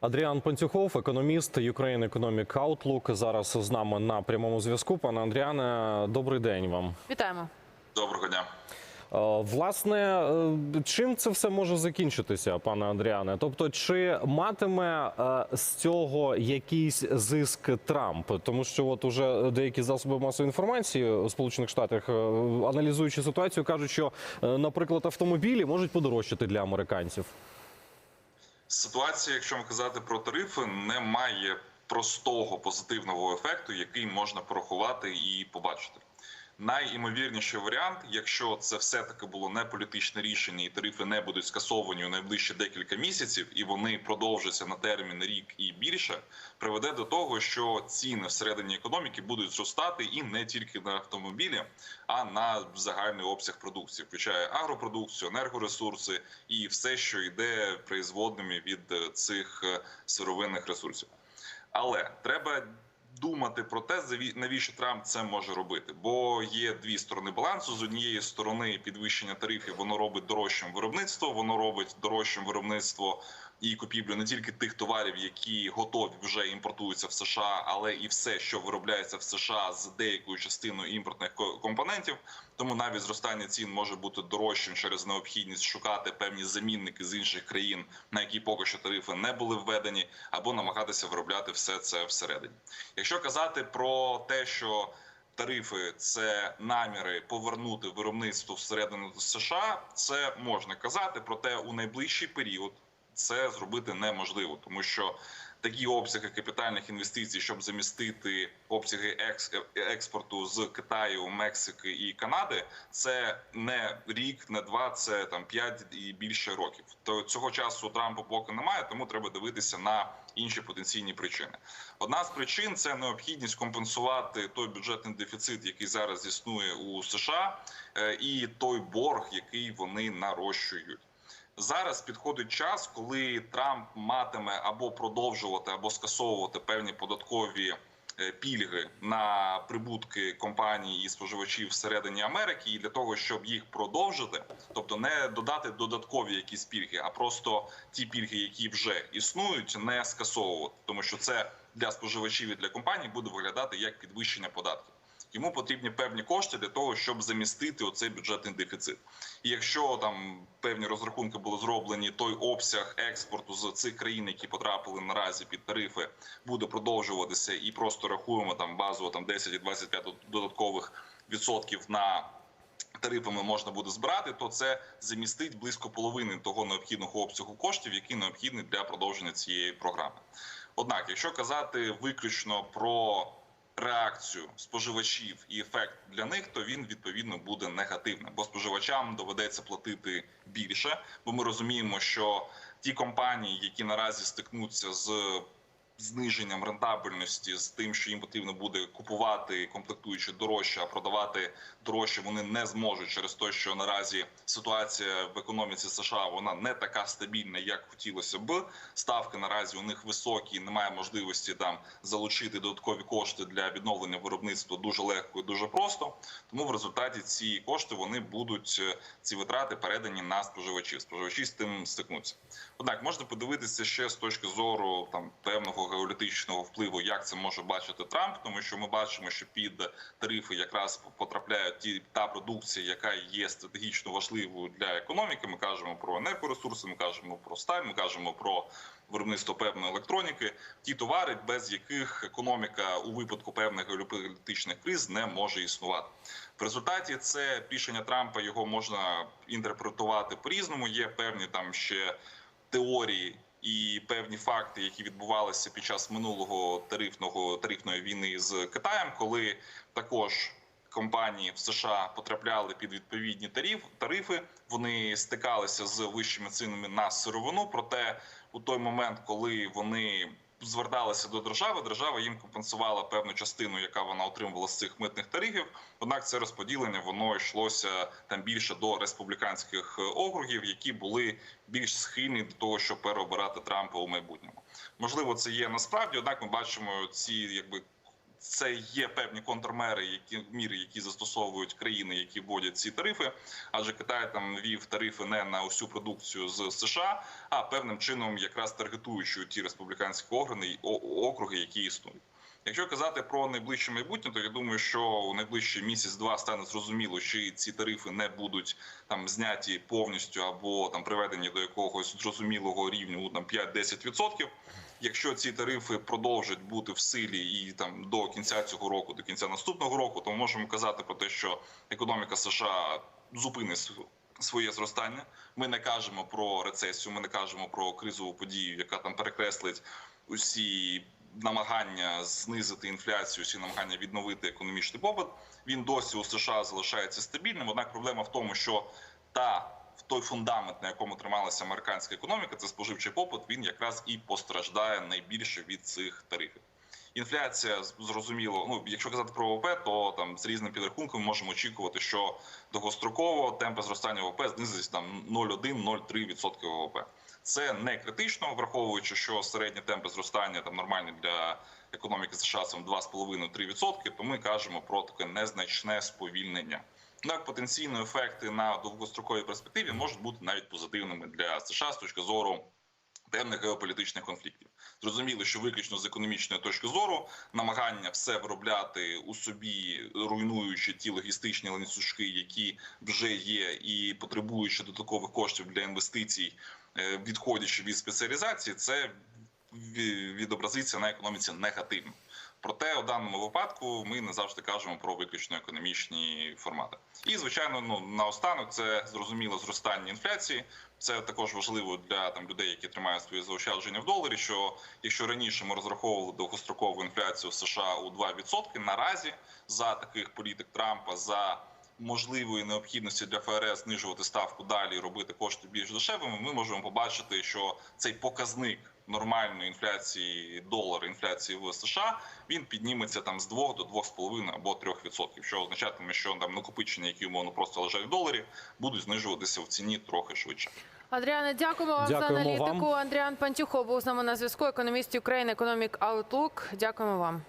Адріан Пантюхов, економіст Ukraine Economic Outlook, зараз з нами на прямому зв'язку. Пане Андріане, добрий день вам. Вітаємо. Доброго дня. Е, Власне, е, чим це все може закінчитися, пане Андріане? Тобто, чи матиме е, з цього якийсь зиск Трамп? Тому що от уже деякі засоби масової інформації у Сполучених Штатах, аналізуючи ситуацію, кажуть, що, наприклад, автомобілі можуть подорожчати для американців. Ситуація, якщо казати про тарифи, не має простого позитивного ефекту, який можна порахувати і побачити. Найімовірніший варіант, якщо це все таки було не політичне рішення, і тарифи не будуть скасовані у найближчі декілька місяців, і вони продовжаться на термін рік і більше, приведе до того, що ціни всередині економіки будуть зростати і не тільки на автомобілі, а на загальний обсяг продукції, включає агропродукцію, енергоресурси і все, що йде производними від цих е, сировинних ресурсів. Але треба думати про те, навіщо Трамп це може робити, бо є дві сторони балансу. З однієї сторони, підвищення тарифів воно робить дорожчим виробництво, воно робить дорожчим виробництво і купівлю не тільки тих товарів, які готові вже імпортуються в США, але і все, що виробляється в США з деякою частиною імпортних ко- компонентів. Тому навіть зростання цін може бути дорожчим через необхідність шукати певні замінники з інших країн, на які поки що тарифи не були введені, або намагатися виробляти все це всередині. Якщо казати про те, що Тарифи це наміри повернути виробництво всередину до США. Це можна казати, проте у найближчий період це зробити неможливо, тому що такі обсяги капітальних інвестицій, щоб замістити обсяги екс, експорту з Китаю, Мексики і Канади, це не рік, не два, це там п'ять і більше років. То цього часу Трампа поки немає, тому треба дивитися на інші потенційні причини. Одна з причин це необхідність компенсувати той бюджетний дефіцит, який зараз існує у США, е, і той борг, який вони нарощують. Зараз підходить час, коли Трамп матиме або продовжувати, або скасовувати певні податкові е, пільги на прибутки компаній і споживачів всередині Америки, і для того, щоб їх продовжити, тобто не додати додаткові якісь пільги, а просто ті пільги, які вже існують, не скасовувати, тому що це для споживачів і для компаній буде виглядати як підвищення податків. Йому потрібні певні кошти для того, щоб замістити оцей бюджетний дефіцит. І якщо там певні розрахунки були зроблені, той обсяг експорту з цих країн, які потрапили наразі під тарифи, буде продовжуватися, і просто рахуємо там базово там 10 і 25 додаткових відсотків на тарифами можна буде збирати, то це замістить близько половини того необхідного обсягу коштів, який необхідний для продовження цієї програми. Однак, якщо казати виключно про реакцію споживачів і ефект для них, то він відповідно буде негативним, бо споживачам доведеться платити більше. Бо ми розуміємо, що ті компанії, які наразі стикнуться з зниженням рентабельності, з тим, що їм потрібно буде купувати комплектуючи дорожче, а продавати дорожче, вони не зможуть через те, що наразі ситуація в економіці США вона не така стабільна, як хотілося б. Ставки наразі у них високі, немає можливості там залучити додаткові кошти для відновлення виробництва дуже легко і дуже просто. Тому в результаті ці кошти вони будуть е, ці витрати передані на споживачів. Споживачі з тим стикнуться. Однак можна подивитися ще з точки зору там певного геополітичного впливу, як це може бачити Трамп, тому що ми бачимо, що під тарифи якраз потрапляють ті та продукція, яка є стратегічно важливою для економіки. Ми кажемо про енергоресурси, ми кажемо про сталь, ми кажемо про виробництво певної електроніки, ті товари, без яких економіка у випадку певних геополітичних криз не може існувати. В результаті це рішення Трампа його можна інтерпретувати по різному. Є певні там ще теорії. І певні факти, які відбувалися під час минулого тарифного тарифної війни з Китаєм, коли також компанії в США потрапляли під відповідні тариф, тарифи, вони стикалися з вищими цінами на сировину. Проте у той момент, коли вони зверталися до держави, держава їм компенсувала певну частину, яка вона отримувала з цих митних тарифів. Однак це розподілення воно йшлося там більше до республіканських округів, які були більш схильні до того, щоб переобирати Трампа у майбутньому. Можливо, це є насправді однак. Ми бачимо ці якби це є певні контрмери, які міри, які застосовують країни, які вводять ці тарифи. Адже Китай там ввів тарифи не на усю продукцію з США, а певним чином якраз таргетуючи ті республіканські органи округи, які існують. Якщо казати про найближче майбутнє, то я думаю, що у найближчий місяць-два стане зрозуміло, чи ці тарифи не будуть там зняті повністю або там приведені до якогось зрозумілого рівню там 5-10%. Якщо ці тарифи продовжать бути в силі і там до кінця цього року, до кінця наступного року, то ми можемо казати про те, що економіка США зупинить своє зростання. Ми не кажемо про рецесію, ми не кажемо про кризову подію, яка там перекреслить усі намагання знизити інфляцію, всі намагання відновити економічний попит. Він досі у США залишається стабільним. Однак проблема в тому, що та в той фундамент, на якому трималася американська економіка, це споживчий попит. Він якраз і постраждає найбільше від цих тарифів. Інфляція зрозуміло. Ну якщо казати про ВВП, то там з різним підрахунком можемо очікувати, що довгостроково темпи зростання ВВП знизиться там 0,1-0,3% ВВП. Це не критично, враховуючи, що середні темпи зростання там нормальні для економіки США це 2,5-3%, то ми кажемо про таке незначне сповільнення. Так, потенційні ефекти на довгостроковій перспективі можуть бути навіть позитивними для США з точки зору певних геополітичних конфліктів. Зрозуміло, що виключно з економічної точки зору намагання все виробляти у собі, руйнуючи ті логістичні ланцюжки, які вже є, і потребуючи додаткових коштів для інвестицій, е, відходячи від спеціалізації, це відобразиться на економіці негативно. Проте у даному випадку ми не завжди кажемо про виключно економічні формати. І звичайно, ну наостанок це зрозуміло зростання інфляції. Це також важливо для там людей, які тримають свої заощадження в доларі. Що якщо раніше ми розраховували довгострокову інфляцію в США у 2%, наразі за таких політик Трампа за можливої необхідності для ФРС знижувати ставку далі і робити кошти більш дешевими, ми можемо побачити, що цей показник нормальної інфляції долара, інфляції в США, він підніметься там з 2 до 2,5 або 3%, що означатиме, що там накопичення, які умовно просто лежать в доларі, будуть знижуватися в ціні трохи швидше. Адріане, дякуємо вам за Дякуємо аналітику. вам. Андріан Пантюхов був з нами на зв'язку. Економіст України, економік Outlook. Дякуємо вам.